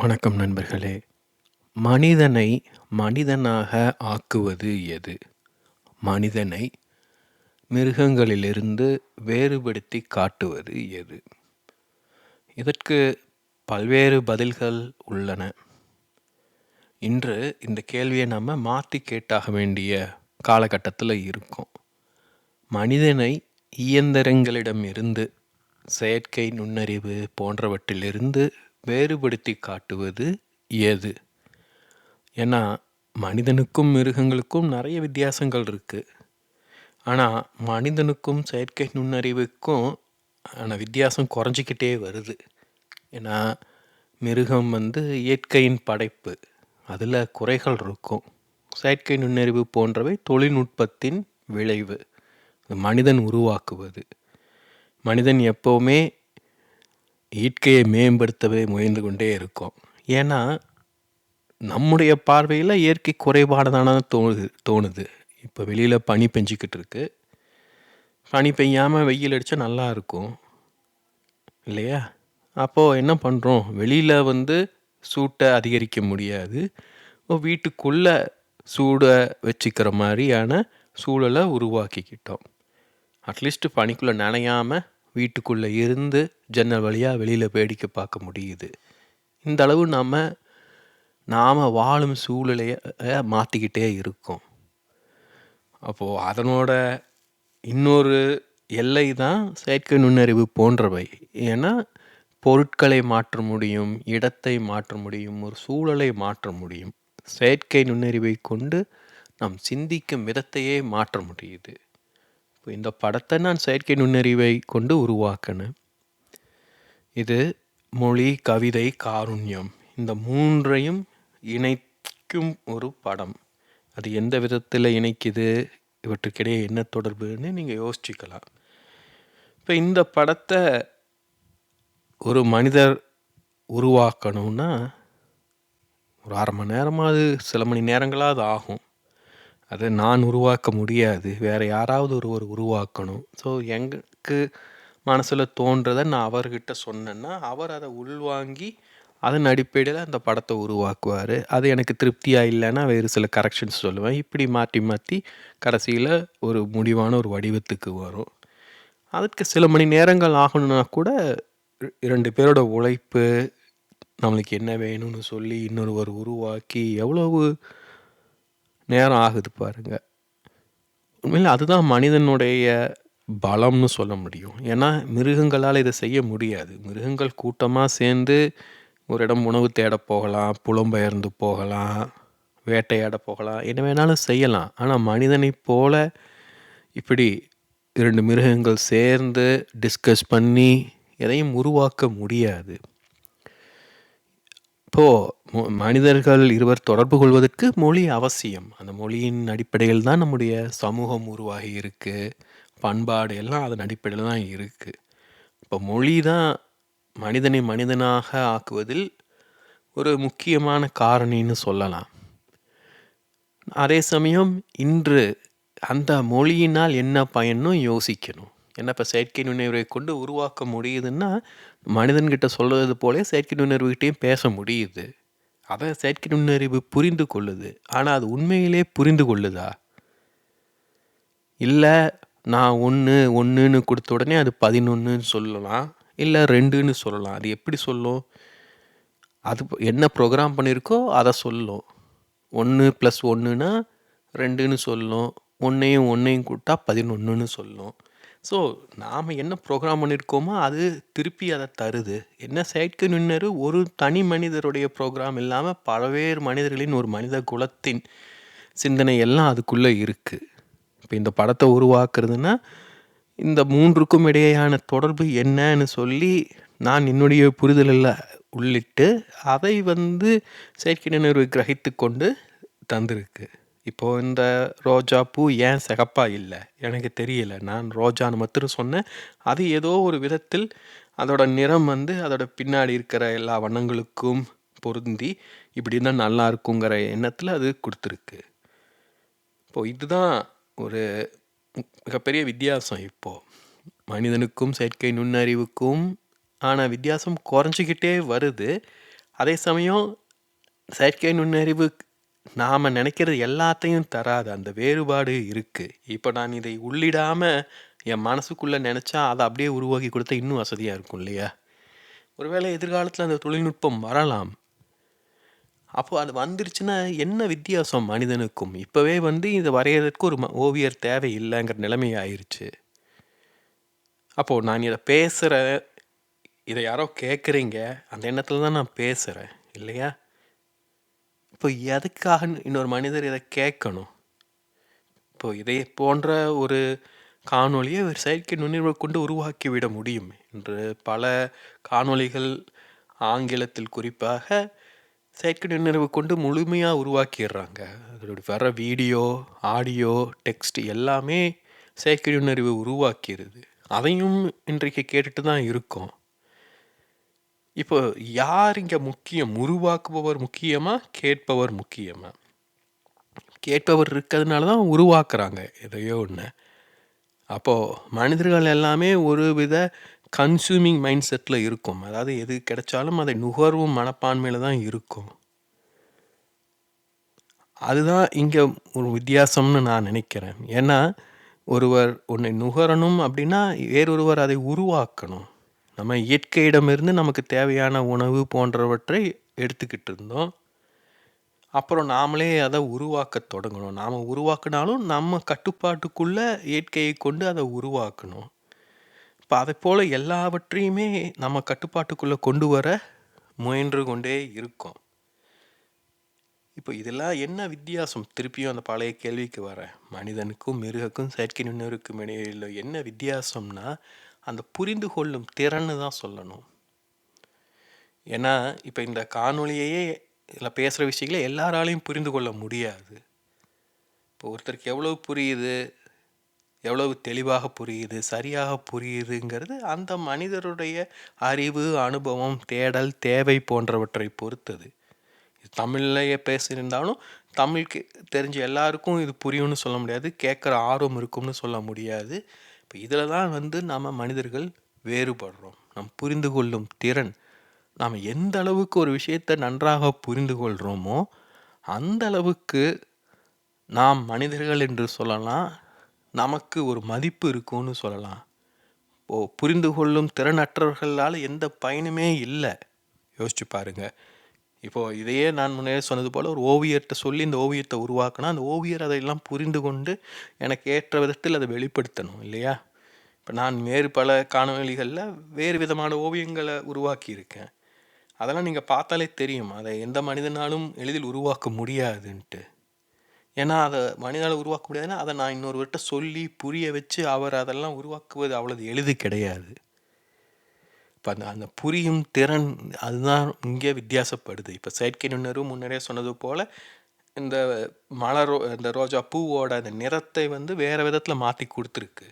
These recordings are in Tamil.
வணக்கம் நண்பர்களே! மனிதனை மனிதனாக ஆக்குவது எது? மனிதனை மிருகங்களிலிருந்து வேறுபடுத்தி காட்டுவது எது? இதற்கு பல்வேறு பதில்கள் உள்ளன. இன்று இந்த கேள்வியை நம்ம மாற்றி கேட்டாக வேண்டிய காலகட்டத்தில் இருக்கோம். மனிதனை இயந்திரங்களிடமிருந்து, செயற்கை நுண்ணறிவு போன்றவற்றிலிருந்து வேறுபடுத்தி காட்டுவது எது? ஏன்னா, மனிதனுக்கும் மிருகங்களுக்கும் நிறைய வித்தியாசங்கள் இருக்குது ஆனால் மனிதனுக்கும் செயற்கை நுண்ணறிவுக்கும் ஆன வித்தியாசம் குறைஞ்சிக்கிட்டே வருது. ஏன்னா, மிருகம் வந்து இயற்கையின் படைப்பு. அதில் குறைகள் இருக்கும். செயற்கை நுண்ணறிவு போன்றவை தொழில்நுட்பத்தின் விளைவு. மனிதன் உருவாக்குவது. மனிதன் எப்போவுமே இயற்கையை மேம்படுத்தவே முயன்று கொண்டே இருக்கோம். ஏன்னா, நம்முடைய பார்வையில இயற்கை குறைபாடுதான தோணுது தோணுது. இப்ப வெளியில பனி பெஞ்சுக்கிட்டு இருக்கு. பனி பெய்யாம வெயில் அடிச்சா நல்லா இருக்கும். இல்லையா? அப்போ என்ன பண்றோம்? வெளியில வந்து சூட்ட அதிகரிக்க முடியாது. வீட்டுக்குள்ளே வீட்டுக்குள்ள சூட வச்சுக்கிற மாரியான சூழல உருவாக்கிக்கிட்டோம். அட்லீஸ்ட் பனிக்குள்ள நனையாம வீட்டுக்குள்ளே இருந்து ஜன்னல் வழியாக வெளியில் வேடிக்கை பார்க்க முடியுது. இந்த அளவு நாம் நாம் வாழும் சூழ்நிலையை மாற்றிக்கிட்டே இருக்கோம். அப்போது அதனோட இன்னொரு எல்லை தான் செயற்கை நுண்ணறிவு போன்றவை. ஏன்னா, பொருட்களை மாற்ற முடியும், இடத்தை மாற்ற முடியும், ஒரு சூழலை மாற்ற முடியும். செயற்கை நுண்ணறிவை கொண்டு நாம் சிந்திக்கும் விதத்தையே மாற்ற முடியுது. இப்போ இந்த படத்தை நான் செயற்கை நுண்ணறிவை கொண்டு உருவாக்கினேன் இது மொழி, கவிதை, காருண்யம் இந்த மூன்றையும் இணைக்கும் ஒரு படம். அது எந்த விதத்தில் இணைக்குது? இவற்றுக்கிடையே என்ன தொடர்புன்னு நீங்கள் யோசிச்சுக்கலாம். இப்போ இந்த படத்தை ஒரு மனிதர் உருவாக்கணும்னா, ஒரு அரை மணி நேரமாவது, சில மணி நேரங்களாவது ஆகும். அதை நான் உருவாக்க முடியாது. வேறு யாராவது ஒருவர் உருவாக்கணும். ஸோ, எனக்கு மனசில் தோன்றதை நான் அவர்கிட்ட சொன்னேன்னா, அவர் அதை உள்வாங்கி, அதன் அடிப்படையில் அந்த படத்தை உருவாக்குவார் அது எனக்கு திருப்தியாக இல்லைன்னா வேறு சில கரெக்ஷன்ஸ் சொல்லுவேன். இப்படி மாற்றி மாற்றி கடைசியில் ஒரு முடிவான ஒரு வடிவத்துக்கு வரும். அதற்கு சில மணி நேரங்கள் ஆகணும்னா கூட, இரண்டு பேரோட உழைப்பு, நம்மளுக்கு என்ன வேணும்னு சொல்லி இன்னொருவர் உருவாக்கி, எவ்வளவு நேரம் ஆகுது பாருங்க. உண்மையில் அதுதான் மனிதனுடைய பலம்னு சொல்ல முடியும். ஏன்னா, மிருகங்களால் இதை செய்ய முடியாது. மிருகங்கள் கூட்டமாக சேர்ந்து ஒரு இடம் உணவு தேட போகலாம், புலம்பெயர்ந்து போகலாம், வேட்டையாட போகலாம், என்ன வேணாலும் செய்யலாம். ஆனால் மனிதனைப் போல இப்படி இரண்டு மிருகங்கள் சேர்ந்து டிஸ்கஸ் பண்ணி எதையும் உருவாக்க முடியாது. இப்போ மு மனிதர்கள் இருவர் தொடர்பு கொள்வதற்கு மொழி அவசியம். அந்த மொழியின் அடிப்படையில் தான் நம்முடைய சமூகம் உருவாகி இருக்கு. பண்பாடு எல்லாம் அதன் அடிப்படையில தான் இருக்கு. இப்போ மொழி தான் மனிதனை மனிதனாக ஆக்குவதில் ஒரு முக்கியமான காரணின்னு சொல்லலாம். அதே சமயம் இன்று அந்த மொழியினால் என்ன பயன்னும் யோசிக்கணும். ஏன்னா, இப்போ செயற்கை நுண்ணறிவைக் கொண்டு உருவாக்க முடியுதுன்னா, மனிதன்கிட்ட சொல்கிறது போலே செயற்கை நுண்ணறிவுகிட்டையும் பேச முடியுது. அதை செயற்கை நுண்ணறிவு புரிந்து கொள்ளுது. ஆனால் அது உண்மையிலே புரிந்து கொள்ளுதா? இல்லை நான் ஒன்று ஒன்றுன்னு கொடுத்த உடனே அது 11ன்னு சொல்லலாம். இல்லை ரெண்டுன்னு சொல்லலாம். அது எப்படி சொல்லும்? அது என்ன ப்ரோக்ராம் பண்ணியிருக்கோ அதை சொல்லும். 1 + 1ன்னா 2ன்னு சொல்லும். 1யும் 1யும் கூட்டா 11ன்னு சொல்லும். ஸோ, நாம் என்ன ப்ரோக்ராம் பண்ணியிருக்கோமோ, அது திருப்பி அதை தருது. என்ன செயற்கை நுண்ணறிவு ஒரு தனி மனிதருடைய ப்ரோக்ராம் இல்லாமல் பல்வேறு மனிதர்களின் ஒரு மனித குலத்தின் சிந்தனை எல்லாம் அதுக்குள்ளே இருக்குது இப்போ இந்த படத்தை உருவாக்குறதுன்னா, இந்த மூன்றுக்கும் இடையேயான தொடர்பு என்னன்னு சொல்லி, நான் என்னுடைய புரிதலில் உள்ளிட்டு, அதை வந்து செயற்கை நுண்ணறிவு கிரகித்து கொண்டு தந்திருக்கு. இப்போ இந்த ரோஜா பூ ஏன் சிகப்பா இல்லை எனக்கு தெரியல. நான் ரோஜான்னு மட்டும் சொன்னேன். அது ஏதோ ஒரு விதத்தில் அதோட நிறம் வந்து அதோட பின்னாடி இருக்கிற எல்லா வண்ணங்களுக்கும் பொருந்தி, இப்படி தான் நல்லா இருக்குங்கிற எண்ணத்தில் அது கொடுத்துருக்கு இப்போ இதுதான் ஒரு மிகப்பெரிய வித்தியாசம் இப்போ. மனிதனுக்கும் செயற்கை நுண்ணறிவுக்கும் ஆனால் வித்தியாசம் குறைஞ்சிக்கிட்டே வருது. அதே சமயம் செயற்கை நுண்ணறிவு நாம் நினைக்கிறது எல்லாத்தையும் தராது. அந்த வேறுபாடு இருக்குது இப்போ நான் இதை உள்ளிடாமல் என் மனசுக்குள்ளே நினச்சா அதை அப்படியே உருவாக்கி கொடுத்தா இன்னும் வசதியாக இருக்கும் இல்லையா? ஒருவேளை எதிர்காலத்தில் அந்த தொழில்நுட்பம் வரலாம். அப்போ அது வந்துருச்சுன்னா என்ன வித்தியாசம் மனிதனுக்கும்? இப்போவே வந்து இதை வரையறதுக்கு ஒரு ம- ஓவியர் தேவை இல்லைங்கிற நிலைமை ஆயிருச்சு. அப்போது நான் இதை பேசுகிறேன் இதை யாரோ கேட்குறீங்க. அந்த எண்ணத்தில் தான் நான் பேசுகிறேன் இல்லையா? இப்போ எதுக்காக இன்னொரு மனிதர் இதை கேட்கணும்? இப்போ இதை போன்ற ஒரு காணொளியை ஒரு செயற்கை நுண்ணறிவை கொண்டு உருவாக்கி விட முடியும் என்று பல காணொளிகள் ஆங்கிலத்தில் குறிப்பாக செயற்கை நுண்ணறிவு கொண்டு முழுமையாக உருவாக்கிடுறாங்க. அதோட வர வீடியோ ஆடியோ டெக்ஸ்ட் எல்லாமே செயற்கை நுண்ணறிவு உருவாக்கிடுது. அதையும் இன்றைக்கு கேட்டுட்டு தான் இருக்கோம். இப்போ யார் இங்கே முக்கியம்? உருவாக்குபவர் முக்கியமா? கேட்பவர் முக்கியமா? கேட்பவர் இருக்கிறதுனால தான் உருவாக்குறாங்க எதையோ ஒன்று அப்போது மனிதர்கள் எல்லாமே ஒரு வித கன்சூமிங் மைண்ட் செட்டில் இருக்கும். அதாவது எது கிடைச்சாலும் அதை நுகர்வும் மனப்பான்மையில் தான் இருக்கும். அதுதான் இங்கே ஒரு வித்தியாசம்னு நான் நினைக்கிறேன். ஏன்னா ஒருவர் ஒன்றை நுகரணும் அப்படின்னா வேறொருவர் அதை உருவாக்கணும். நம்ம இயற்கையிடமிருந்து நமக்கு தேவையான உணவு போன்றவற்றை எடுத்துக்கிட்டு இருந்தோம். அப்புறம் நாமளே அதை உருவாக்க தொடங்கணும். நாம் உருவாக்கினாலும் நம்ம கட்டுப்பாட்டுக்குள்ளே இயற்கையை கொண்டு அதை உருவாக்கணும். இப்போ அதை போல் எல்லாவற்றையுமே நம்ம கட்டுப்பாட்டுக்குள்ளே கொண்டு வர முயன்று கொண்டே இருக்கோம். இப்போ இதெல்லாம் என்ன வித்தியாசம்? திருப்பியும் அந்த பழைய கேள்விக்கு வர மனிதனுக்கும் மிருகக்கும் செயற்கை நுண்ணறிவுக்கும் இடையில என்ன வித்தியாசம்னா அந்த புரிந்து கொள்ளும் திறன்னு தான் சொல்லணும். ஏன்னா இப்போ இந்த காணொளியையே இதில் பேசுகிற விஷயங்களை எல்லாராலையும் புரிந்து கொள்ள முடியாது. இப்போ ஒருத்தருக்கு எவ்வளவு புரியுது எவ்வளவு தெளிவாக புரியுது சரியாக புரியுதுங்கிறது அந்த மனிதருடைய அறிவு அனுபவம் தேடல் தேவை போன்றவற்றை பொறுத்தது. இது தமிழ்லையே பேசியிருந்தாலும் தமிழுக்கு தெரிஞ்ச எல்லாருக்கும் இது புரியும்னு சொல்ல முடியாது கேட்குற ஆர்வம் இருக்கும்னு சொல்ல முடியாது. இப்போ இதில் தான் வந்து நாம் மனிதர்கள் வேறுபடுறோம். நம் புரிந்து கொள்ளும் திறன். நாம் எந்த அளவுக்கு ஒரு விஷயத்தை நன்றாக புரிந்து கொள்கிறோமோ அந்த அளவுக்கு நாம் மனிதர்கள் என்று சொல்லலாம் நமக்கு ஒரு மதிப்பு இருக்கும்னு சொல்லலாம். ஓ புரிந்து கொள்ளும் திறனற்றவர்களால் எந்த பயனுமே இல்லை. யோசிச்சு பாருங்கள் இப்போது இதையே நான் முன்னே சொன்னது போல் ஒரு ஓவியர்கிட்ட சொல்லி இந்த ஓவியத்தை உருவாக்கினா அந்த ஓவியர் அதையெல்லாம் புரிந்து கொண்டு எனக்கு ஏற்ற விதத்தில் அதை வெளிப்படுத்தணும் இல்லையா? இப்போ நான் வேறு பல காணொலிகளில் வேறு விதமான ஓவியங்களை உருவாக்கியிருக்கேன். அதெல்லாம் நீங்கள் பார்த்தாலே தெரியும். அதை எந்த மனிதனாலும் எளிதில் உருவாக்க முடியாதுன்ட்டு. ஏன்னா அதை மனிதனால் உருவாக்க முடியாதுன்னா அதை நான் இன்னொருவர்கிட்ட சொல்லி புரிய வச்சு அவர் அதெல்லாம் உருவாக்குவது அவ்வளவு எளிது கிடையாது. இப்போ அந்த அந்த புரியும் திறன் அதுதான் இங்கே வித்தியாசப்படுது. இப்போ செயற்கை நுண்ணறிவு முன்னரே சொன்னது போல் இந்த மலரோ இந்த ரோஜா பூவோட அந்த நிறத்தை வந்து வேறு விதத்தில் மாற்றி கொடுத்துருக்கு.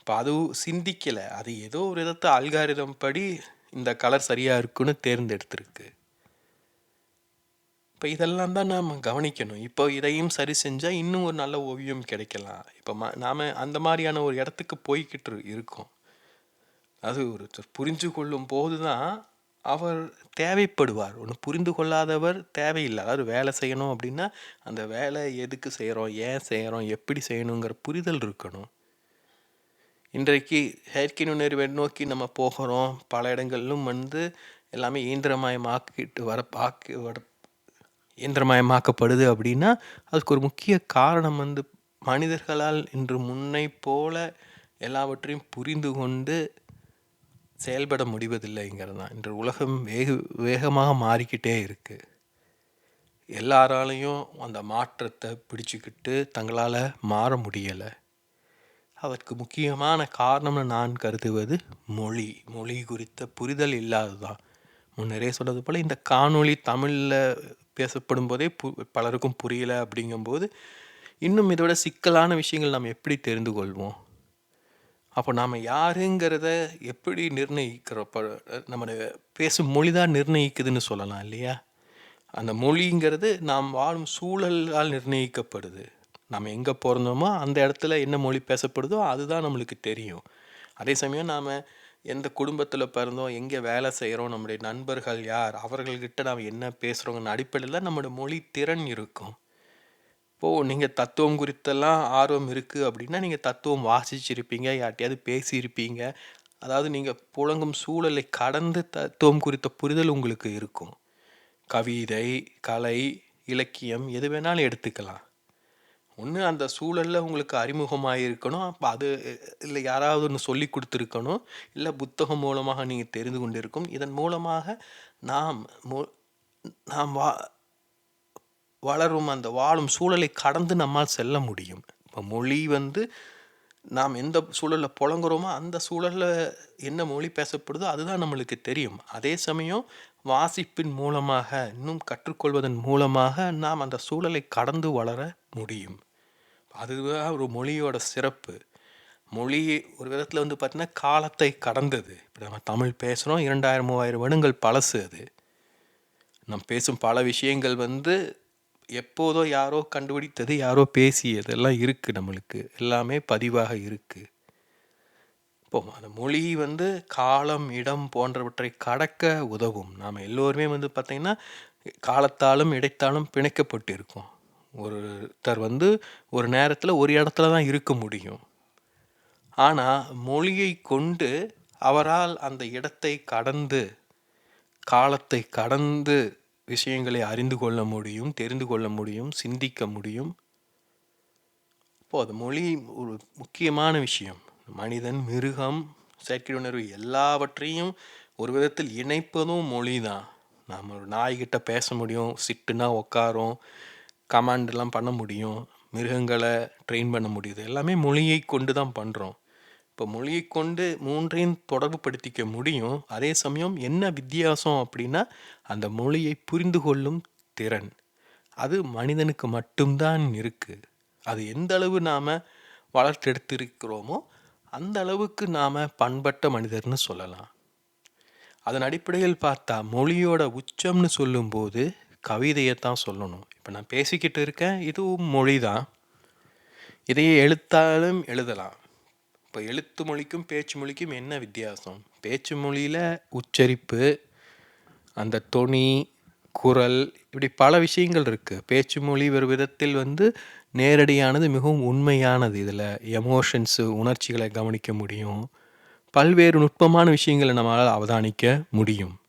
இப்போ அது சிந்திக்கலை. அது ஏதோ ஒரு விதத்தை அல்காரிதம் படி இந்த கலர் சரியாக இருக்குன்னு தேர்ந்தெடுத்திருக்கு. இப்போ இதெல்லாம் தான் நாம் கவனிக்கணும். இப்போ இதையும் சரி செஞ்சால் இன்னும் ஒரு நல்ல ஓவியம் கிடைக்கலாம். இப்போ ம நாம் அந்த மாதிரியான ஒரு இடத்துக்கு போய்கிட்டு இருக்கோம். அது ஒருத்தர் புரிஞ்சு கொள்ளும் போது தான் அவர் தேவைப்படுவார். ஒன்று புரிந்து கொள்ளாதவர் தேவையில்லை. அதாவது வேலை செய்யணும் அப்படின்னா அந்த வேலை எதுக்கு செய்கிறோம் ஏன் செய்கிறோம் எப்படி செய்யணுங்கிற புரிதல் இருக்கணும். இன்றைக்கு செயற்கை நுண்ணறிவை நோக்கி நம்ம போகிறோம். பல இடங்களிலும் வந்து எல்லாமே இயந்திரமயமாக்கிட்டு வர பார்க்க வர இயந்திரமயமாக்கப்படுது அப்படின்னா அதுக்கு ஒரு முக்கிய காரணம் வந்து மனிதர்களால் இன்று முன்னை போல எல்லாவற்றையும் புரிந்து கொண்டு செயல்பட முடிவதில்லைங்கிறது தான் இன்று உலகம் வேக வேகமாக மாறிக்கிட்டே இருக்குது எல்லாராலையும் அந்த மாற்றத்தை பிடிச்சிக்கிட்டு தங்களால் மாற முடியலை. அதற்கு முக்கியமான காரணம்னு நான் கருதுவது மொழி. மொழி குறித்த புரிதல் இல்லாததுதான். முன்னரே சொன்னது போல் இந்த காணொளி தமிழில் பேசப்படும் போதே பு பலருக்கும் புரியலை அப்படிங்கும்போது இன்னும் இதோட சிக்கலான விஷயங்கள் நாம் எப்படி தெரிந்து கொள்வோம்? அப்போ நாம் யாருங்கிறத எப்படி நிர்ணயிக்கிறப்ப நம்முடைய பேசும் மொழி தான் நிர்ணயிக்குதுன்னு சொல்லலாம் இல்லையா? அந்த மொழிங்கிறது நாம் வாழும் சூழலால் நிர்ணயிக்கப்படுது. நாம் எங்கே பிறந்தோமோ அந்த இடத்துல என்ன மொழி பேசப்படுதோ அதுதான் நம்மளுக்கு தெரியும். அதே சமயம் நாம் எந்த குடும்பத்தில் பிறந்தோம் எங்கே வேலை செய்கிறோம் நம்முடைய நண்பர்கள் யார் அவர்கள்கிட்ட நாம் என்ன பேசுகிறோங்கன்னு அடிப்படையில் நம்மளோட மொழி திறன் இருக்கும். இப்போது நீங்கள் தத்துவம் குறித்தெல்லாம் ஆர்வம் இருக்குது அப்படின்னா நீங்கள் தத்துவம் வாசிச்சிருப்பீங்க யார்ட்டையாவது பேசியிருப்பீங்க. அதாவது நீங்கள் புழங்கும் சூழலை கடந்து தத்துவம் குறித்த புரிதல் உங்களுக்கு இருக்கும். கவிதை கலை இலக்கியம் எது வேணாலும் எடுத்துக்கலாம். ஒன்று அந்த சூழலில் உங்களுக்கு அறிமுகமாக இருக்கணும் அப்போ அது இல்லை யாராவது ஒன்று சொல்லி கொடுத்துருக்கணும். இல்லை புத்தகம் மூலமாக நீங்கள் தெரிந்து கொண்டிருக்கும். இதன் மூலமாக நாம் நாம் வா வளரும் அந்த வாழும் சூழலை கடந்து நம்மால் செல்ல முடியும். இப்போ மொழி வந்து நாம் எந்த சூழலில் புழங்குறோமோ அந்த சூழலில் என்ன மொழி பேசப்படுதோ அதுதான் நம்மளுக்கு தெரியும். அதே சமயம் வாசிப்பின் மூலமாக இன்னும் கற்றுக்கொள்வதன் மூலமாக நாம் அந்த சூழலை கடந்து வளர முடியும். அதுதான் ஒரு மொழியோட சிறப்பு. மொழி ஒரு விதத்தில் வந்து பார்த்திங்கன்னா காலத்தை கடந்தது. இப்போ நம்ம தமிழ் பேசுகிறோம் இரண்டாயிரம் மூவாயிரம் வருடங்கள் பழசு அது. நம்ம பேசும் பல விஷயங்கள் வந்து எப்போதோ யாரோ கண்டுபிடித்தது யாரோ பேசியதெல்லாம் இருக்குது நம்மளுக்கு. எல்லாமே பதிவாக இருக்குது இப்போ அந்த மொழி வந்து காலம் இடம் போன்றவற்றை கடக்க உதவும். நாம் எல்லோருமே வந்து பார்த்திங்கன்னா காலத்தாலும் இடைத்தாலும் பிணைக்கப்பட்டு இருக்கோம் ஒருத்தர் வந்து ஒரு நேரத்தில் ஒரு இடத்துல தான் இருக்க முடியும். ஆனால் மொழியை கொண்டு அவரால் அந்த இடத்தை கடந்து காலத்தை கடந்து விஷயங்களை அறிந்து கொள்ள முடியும் தெரிந்து கொள்ள முடியும் சிந்திக்க முடியும். இப்போது அது மொழி ஒரு முக்கியமான விஷயம். மனிதன் மிருகம் செயற்கை உணர்வு எல்லாவற்றையும் ஒரு விதத்தில் இணைப்பதும் மொழி தான் நாம் ஒரு நாய்கிட்ட பேச முடியும் சிட்டுனா உட்காரும் கமாண்டெல்லாம் பண்ண முடியும் மிருகங்களை ட்ரெயின் பண்ண முடியுது எல்லாமே மொழியை கொண்டு தான் பண்ணுறோம் இப்போ மொழியை கொண்டு மூன்றையும் தொடர்பு படுத்திக்க முடியும் அதே சமயம் என்ன வித்தியாசம் அப்படின்னா அந்த மொழியை புரிந்து கொள்ளும் திறன். அது மனிதனுக்கு மட்டும்தான் இருக்குது அது எந்த அளவு நாம் வளர்த்தெடுத்திருக்கிறோமோ அந்த அளவுக்கு நாம் பண்பட்ட மனிதர்னு சொல்லலாம். அதன் அடிப்படையில் பார்த்தா மொழியோட உச்சம்னு சொல்லும்போது கவிதையை தான் சொல்லணும். இப்போ நான் பேசிக்கிட்டு இருக்கேன் இதுவும் மொழி தான் இதையே எழுத்தாலும் எழுதலாம். இப்போ எழுத்து மொழிக்கும் பேச்சு மொழிக்கும் என்ன வித்தியாசம்? பேச்சு மொழியில் உச்சரிப்பு அந்த தொனி குரல் இப்படி பல விஷயங்கள் இருக்குது பேச்சு மொழி ஒரு விதத்தில் வந்து நேரடியானது மிகவும் உண்மையானது. இதில் எமோஷன்ஸு உணர்ச்சிகளை கவனிக்க முடியும். பல்வேறு நுட்பமான விஷயங்களை நம்மளால் அவதானிக்க முடியும்.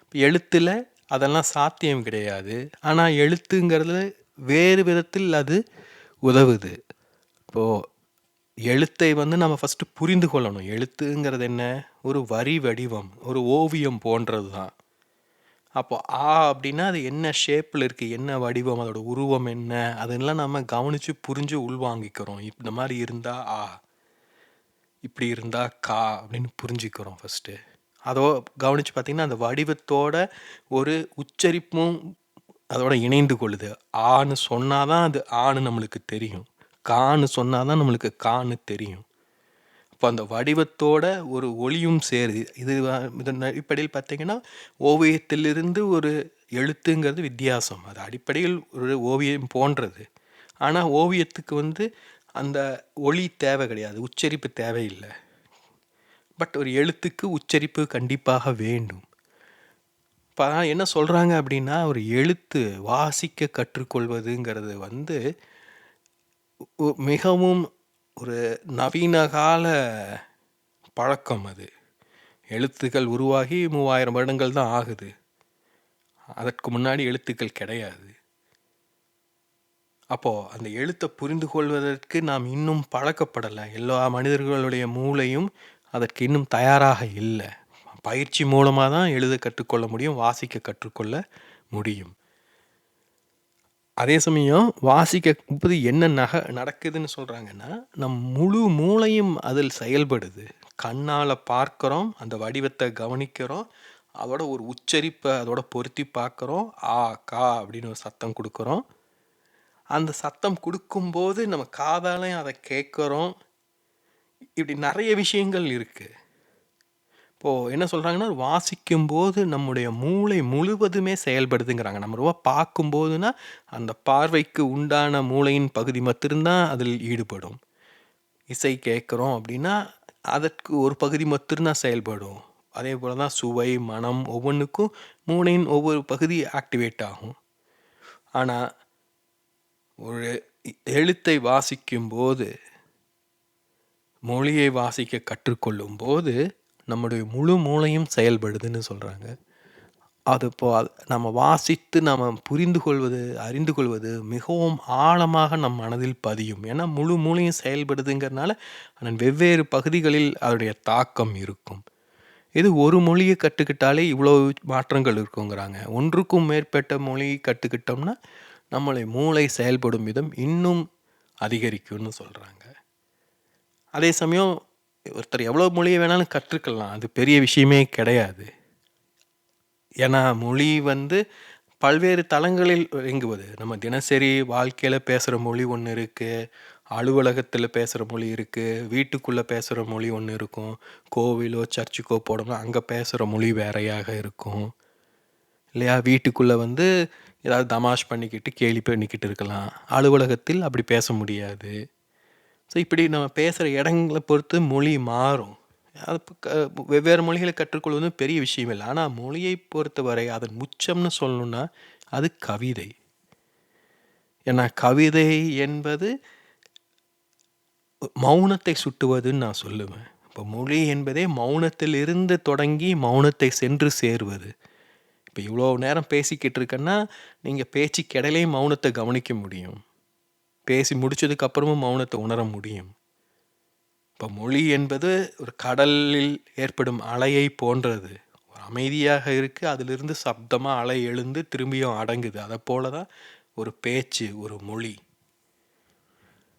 இப்போ எழுத்தில் அதெல்லாம் சாத்தியம் கிடையாது. ஆனால் எழுத்துங்கிறது வேறு விதத்தில் அது உதவுது. இப்போது எழுத்தை வந்து நம்ம ஃபஸ்ட்டு புரிந்து கொள்ளணும். எழுத்துங்கிறது என்ன? ஒரு வரி வடிவம் ஒரு ஓவியம் போன்றது தான் அப்போ ஆ அப்படின்னா அது என்ன ஷேப்பில் இருக்குது என்ன வடிவம்? அதோட உருவம் என்ன? அதெல்லாம் நம்ம கவனித்து புரிஞ்சு உள்வாங்கிக்கிறோம். இந்த மாதிரி இருந்தால் ஆ இப்படி இருந்தால் கா அப்படின்னு புரிஞ்சுக்கிறோம் ஃபஸ்ட்டு அதோ கவனித்து பார்த்திங்கன்னா அந்த வடிவத்தோட ஒரு உச்சரிப்பும் அதோட இணைந்து கொள்ளுது. ஆன்னு சொன்னால் தான் அது ஆன்னு நம்மளுக்கு தெரியும். கான்னு சொன்னால் தான் நம்மளுக்கு கான்னு தெரியும். இப்போ அந்த வடிவத்தோட ஒரு ஒளியும் சேருது. இது இதன் அடிப்படையில் பார்த்தீங்கன்னா ஓவியத்திலிருந்து ஒரு எழுத்துங்கிறது வித்தியாசம். அது அடிப்படையில் ஒரு ஓவியம் போன்றது. ஆனால் ஓவியத்துக்கு வந்து அந்த ஒளி தேவை கிடையாது. உச்சரிப்பு தேவையில்லை. பட் ஒரு எழுத்துக்கு உச்சரிப்பு கண்டிப்பாக வேண்டும். இப்போ என்ன சொல்கிறாங்க அப்படின்னா ஒரு எழுத்து வாசிக்க கற்றுக்கொள்வதுங்கிறது வந்து மிகவும் ஒரு நவீன கால பழக்கம் அது. எழுத்துக்கள் உருவாகி மூவாயிரம் வருடங்கள் தான் ஆகுது. அதற்கு முன்னாடி எழுத்துக்கள் கிடையாது. அப்போது அந்த எழுத்தை புரிந்து கொள்வதற்கு நாம் இன்னும் பழக்கப்படலை. எல்லா மனிதர்களுடைய மூளையும் அதற்கு இன்னும் தயாராக இல்லை. பயிற்சி மூலமாக தான் எழுத கற்றுக்கொள்ள முடியும் வாசிக்க கற்றுக்கொள்ள முடியும். அதே சமயம் வாசிக்க போது என்ன நக நடக்குதுன்னு சொல்கிறாங்கன்னா நம் முழு மூளையும் அதில் செயல்படுது. கண்ணால் பார்க்குறோம் அந்த வடிவத்தை கவனிக்கிறோம் அதோட ஒரு உச்சரிப்பை அதோட பொருத்தி பார்க்குறோம் ஆ கா அப்படின்னு ஒரு சத்தம் கொடுக்குறோம். அந்த சத்தம் கொடுக்கும்போது நம்ம காதாலையும் அதை கேட்குறோம். இப்படி நிறைய விஷயங்கள் இருக்குது இப்போது என்ன சொல்கிறாங்கன்னா வாசிக்கும்போது நம்முடைய மூளை முழுவதுமே செயல்படுதுங்கிறாங்க நம்ம ரொம்ப பார்க்கும்போதுனா அந்த பார்வைக்கு உண்டான மூளையின் பகுதி மட்டும்தான் அதில் ஈடுபடும் இசை கேட்குறோம் அப்படின்னா அதற்கு ஒரு பகுதி மட்டும்தான் செயல்படும். அதே போல் தான் சுவை, மனம் ஒவ்வொன்றுக்கும் மூளையின் ஒவ்வொரு பகுதி ஆக்டிவேட் ஆகும். ஆனால் ஒரு எழுத்தை வாசிக்கும்போது, மொழியை வாசிக்க கற்றுக்கொள்ளும்போது, நம்முடைய முழு மூளையும் செயல்படுதுன்னு சொல்கிறாங்க அது இப்போ நம்ம வாசித்து நம்ம புரிந்து கொள்வது, அறிந்து கொள்வது மிகவும் ஆழமாக நம் மனதில் பதியும். ஏன்னா, முழு மூளையும் செயல்படுதுங்கிறனால, அதன் வெவ்வேறு பகுதிகளில் அதனுடைய தாக்கம் இருக்கும். இது ஒரு மொழியை கற்றுக்கிட்டாலே இவ்வளோ மாற்றங்கள் இருக்குங்கிறாங்க. ஒன்றுக்கும் மேற்பட்ட மொழி கற்றுக்கிட்டோம்னா நம்மளை மூளை செயல்படும் விதம் இன்னும் அதிகரிக்கும்னு சொல்கிறாங்க அதே சமயம் ஒருத்தர் எவ்வளோ மொழியை வேணாலும் கற்றுக்கலாம். அது பெரிய விஷயமே கிடையாது. ஏன்னா, மொழி வந்து பல்வேறு தளங்களில் இயங்குவது. நம்ம தினசரி வாழ்க்கையில் பேசுகிற மொழி ஒன்று இருக்குது அலுவலகத்தில் பேசுகிற மொழி இருக்குது வீட்டுக்குள்ளே பேசுகிற மொழி ஒன்று இருக்கும். கோவிலோ, சர்ச்சுக்கோ போடணும் அங்கே பேசுகிற மொழி வேறையாக இருக்கும். இல்லையா? வீட்டுக்குள்ளே வந்து ஏதாவது தமாஷ் பண்ணிக்கிட்டு, கேலி பண்ணிக்கிட்டு இருக்கலாம். அலுவலகத்தில் அப்படி பேச முடியாது. ஸோ, இப்படி நம்ம பேசுகிற இடங்களை பொறுத்து மொழி மாறும். அது வெவ்வேறு மொழிகளை கற்றுக்கொள்வது பெரிய விஷயம் இல்லை ஆனால் மொழியை பொறுத்தவரை அதன் உச்சம்னு சொல்லணும்னா, அது கவிதை. ஏன்னா, கவிதை என்பது மௌனத்தை சுட்டுவதுன்னு நான் சொல்லுவேன். இப்போ மொழி என்பதே மௌனத்திலிருந்து தொடங்கி மௌனத்தை சென்று சேருவது. இப்போ இவ்வளோ நேரம் பேசிக்கிட்டு இருக்கேன்னா, நீங்கள் பேச்சு இடையிலயும் மௌனத்தை கவனிக்க முடியும். பேசி முடிச்சதுக்கு அப்புறமும் மௌனத்தை உணர முடியும். இப்போ மொழி என்பது ஒரு கடலில் ஏற்படும் அலையை போன்றது. ஒரு அமைதியாக இருக்குது அதிலிருந்து சப்தமாக அலை எழுந்து திரும்பியும் அடங்குது. அதப்போல தான் ஒரு பேச்சு, ஒரு மொழி.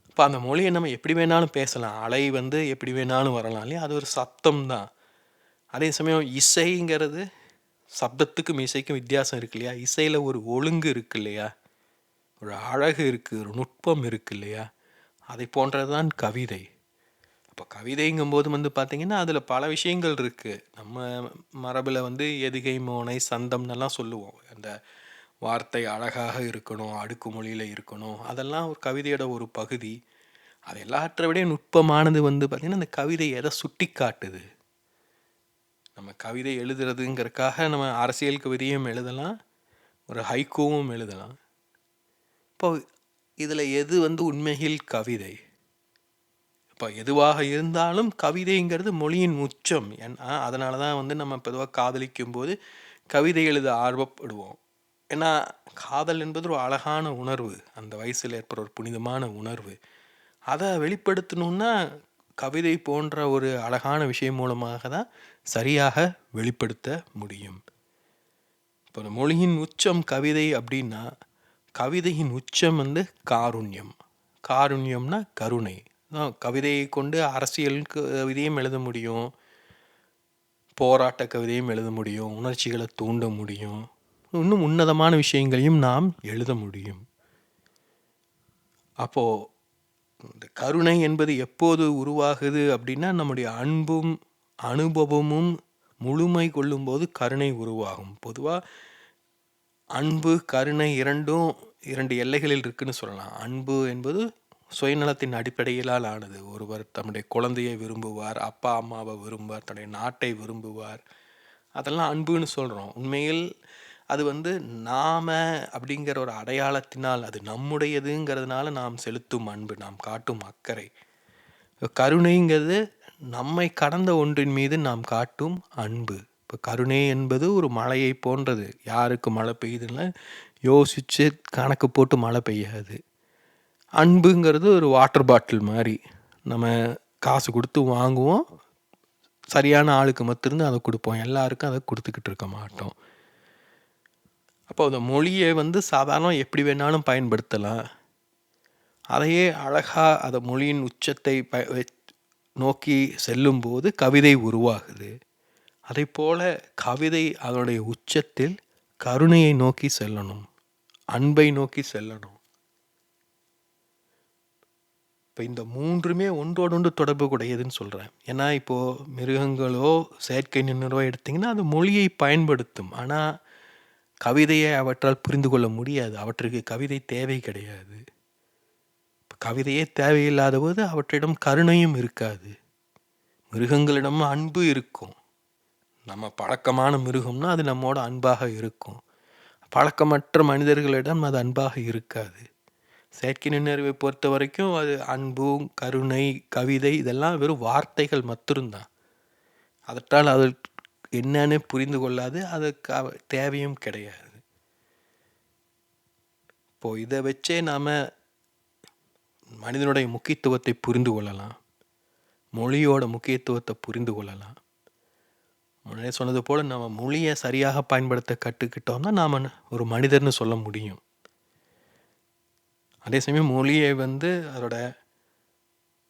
இப்போ அந்த மொழியை நம்ம எப்படி வேணாலும் பேசலாம். அலை வந்து எப்படி வேணாலும் வரலாம் இல்லையா? அது ஒரு சப்தம் தான். அதே சமயம் இசைங்கிறது சப்தத்துக்கும், இசைக்கும் வித்தியாசம் இருக்கு இல்லையா? இசையில் ஒரு ஒழுங்கு இருக்கு இல்லையா? ஒரு அழகு இருக்குது ஒரு நுட்பம் இருக்குது இல்லையா? அதை போன்றது தான் கவிதை. அப்போ கவிதைங்கும்போது வந்து பார்த்திங்கன்னா அதில் பல விஷயங்கள் இருக்குது நம்ம மரபில் வந்து எதுகை, மோனை, சந்தம்னெல்லாம் சொல்லுவோம். அந்த வார்த்தை அழகாக இருக்கணும், அடுக்கு மொழியில் இருக்கணும். அதெல்லாம் ஒரு கவிதையோட ஒரு பகுதி. அது எல்லாற்றை விட நுட்பமானது வந்து பார்த்திங்கன்னா அந்த கவிதை சுட்டி காட்டுது நம்ம கவிதை எழுதுறதுங்கிறதுக்காக நம்ம அரசியல் கவிதையும் எழுதலாம். ஒரு ஹைக்கூவும் எழுதலாம். இப்போ இதில் எது வந்து உண்மையில் கவிதை? இப்போ எதுவாக இருந்தாலும் கவிதைங்கிறது மொழியின் உச்சம். ஏன்னா, அதனால தான் வந்து நம்ம பொதுவா காதலிக்கும்போது கவிதை எழுத ஆர்வப்படுவோம். ஏன்னா, காதல் என்பது ஒரு அழகான உணர்வு. அந்த வயசில் ஏற்படுற ஒரு புனிதமான உணர்வு. அதை வெளிப்படுத்தணும்னா, கவிதை போன்ற ஒரு அழகான விஷயம் மூலமாக தான் சரியாக வெளிப்படுத்த முடியும். இப்போ மொழியின் உச்சம் கவிதை அப்படின்னா, கவிதையின் உச்சம் வந்து காருண்யம். காருண்யம்னா கருணை. அதான் கவிதையை கொண்டு அரசியல் கவிதையும் எழுத முடியும். போராட்ட கவிதையும் எழுத முடியும். உணர்ச்சிகளை தூண்ட முடியும். இன்னும் உன்னதமான விஷயங்களையும் நாம் எழுத முடியும். அப்போ இந்த கருணை என்பது எப்போது உருவாகுது அப்படின்னா, நம்முடைய அன்பும், அனுபவமும் முழுமை கொள்ளும்போது கருணை உருவாகும். பொதுவா அன்பு, கருணை 2ம் 2 எல்லைகளில் இருக்குன்னு சொல்லலாம். அன்பு என்பது சுயநலத்தின் அடிப்படையிலால் ஆனது. ஒருவர் தம்முடைய குழந்தையை விரும்புவார், அப்பா, அம்மாவை விரும்புவார், தன்னுடைய நாட்டை விரும்புவார். அதெல்லாம் அன்புன்னு சொல்கிறோம் உண்மையில் அது வந்து நாம் அப்படிங்கிற ஒரு அடையாளத்தினால், அது நம்முடையதுங்கிறதுனால நாம் செலுத்தும் அன்பு, நாம் காட்டும் அக்கறை. கருணைங்கிறது நம்மை கடந்த ஒன்றின் மீது நாம் காட்டும் அன்பு. இப்போ கருணை என்பது ஒரு மழையை போன்றது. யாருக்கு மழை பெய்யுதுன்னா, யோசிச்சு கணக்கு போட்டு மழை பெய்யாது. அன்புங்கிறது ஒரு வாட்டர் பாட்டில் மாதிரி நம்ம காசு கொடுத்து வாங்குவோம். சரியான ஆளுக்கு மத்திருந்து அதை கொடுப்போம் எல்லாருக்கும் அதை கொடுத்துக்கிட்டு இருக்க மாட்டோம். அப்போ அந்த மொழியை வந்து சாதாரணம் எப்படி வேணாலும் பயன்படுத்தலாம். அதையே அழகாக அந்த மொழியின் உச்சத்தை ப நோக்கி செல்லும்போது கவிதை உருவாகுது. அதைப்போல கவிதை அதனுடைய உச்சத்தில் கருணையை நோக்கி செல்லணும். அன்பை நோக்கி செல்லணும். இப்போ இந்த 3மே ஒன்றோடொன்று தொடர்புடையதுன்னு சொல்கிறேன் ஏன்னா, இப்போது மிருகங்களோ, செயற்கை நுண்ணறிவோ எடுத்திங்கன்னா அது மொழியை பயன்படுத்தும். ஆனால் கவிதையை அவற்றால் புரிந்து கொள்ள முடியாது. அவற்றுக்கு கவிதை தேவை கிடையாது. கவிதையே கவிதையே தேவையில்லாதபோது அவற்றிடம் கருணையும் இருக்காது. மிருகங்களிடமும் அன்பு இருக்கும் நம்ம பழக்கமான மிருகம்னா அது நம்மோட அன்பாக இருக்கும். பழக்கமற்ற மனிதர்களிடம் அது அன்பாக இருக்காது. செயற்கை நுண்ணறிவை பொறுத்த வரைக்கும் அது அன்பு கருணை கவிதை இதெல்லாம் வெறும் வார்த்தைகள் மட்டும்தான். அதற்றால் அது என்னன்னு புரிந்து கொள்ளாது அதுக்கு தேவையும் கிடையாது. இப்போ இதை வச்சே நாம் மனிதனுடைய முக்கியத்துவத்தை புரிந்து கொள்ளலாம். மொழியோட முக்கியத்துவத்தை புரிந்து கொள்ளலாம். முன்னாடியே சொன்னது போல் நம்ம மொழியை சரியாக பயன்படுத்த கற்றுக்கிட்டோம்னா நாம் ஒரு மனிதர்னு சொல்ல முடியும். அதே சமயம் மொழியை வந்து அதோட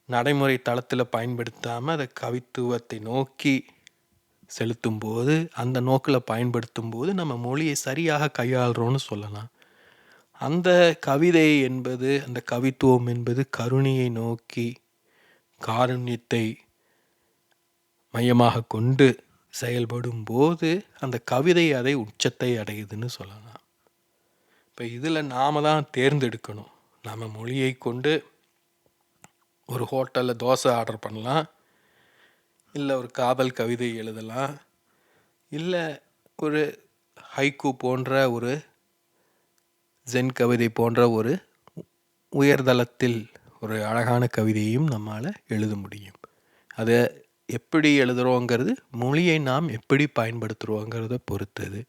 நடைமுறை தளத்தில் பயன்படுத்தாமல் அதை கவித்துவத்தை நோக்கி செலுத்தும் போது அந்த நோக்கில் பயன்படுத்தும் போது நம்ம மொழியை சரியாக கையாளுறோம்னு சொல்லலாம். அந்த கவிதை என்பது அந்த கவித்துவம் என்பது கருணையை நோக்கி காருண்யத்தை மையமாக கொண்டு செயல்படும் போது அந்த கவிதை அதை உச்சத்தை அடையுதுன்னு சொல்லலாம். இப்போ இதில் நாம் தான் தேர்ந்தெடுக்கணும். நம்ம மொழியை கொண்டு ஒரு ஹோட்டலில் தோசை ஆர்டர் பண்ணலாம். இல்லை ஒரு காதல் கவிதை எழுதலாம். இல்லை ஒரு ஹைக்கூ போன்ற ஒரு ஜென் கவிதை போன்ற ஒரு உயர்தளத்தில் ஒரு அழகான கவிதையும் நம்மால் எழுத முடியும். அதை எப்படி எழுதுகிறோங்கிறது மொழியை நாம் எப்படி பயன்படுத்துகிறோங்கிறத பொறுத்தது.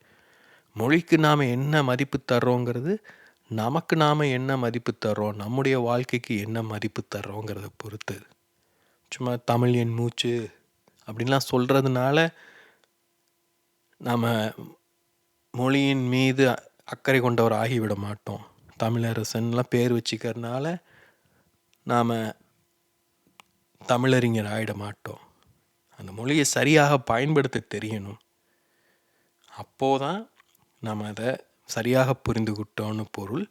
மொழிக்கு நாம் என்ன மதிப்பு தர்றோங்கிறது நமக்கு நாம் என்ன மதிப்பு தர்றோம் நம்முடைய வாழ்க்கைக்கு என்ன மதிப்பு தர்றோங்கிறத பொறுத்தது. சும்மா தமிழ் என் மூச்சு அப்படின்லாம் சொல்கிறதுனால நாம் மொழியின் மீது அக்கறை கொண்டவர் ஆகிவிட மாட்டோம். தமிழரசன்லாம் பேர் வச்சுக்கிறதுனால நாம் தமிழறிஞர் ஆகிட மாட்டோம். அந்த மொழியை சரியாக பயன்படுத்த தெரியணும். அப்போதான் நம்ம அதை சரியாக புரிந்துக்கிட்டோன்னு பொருள்.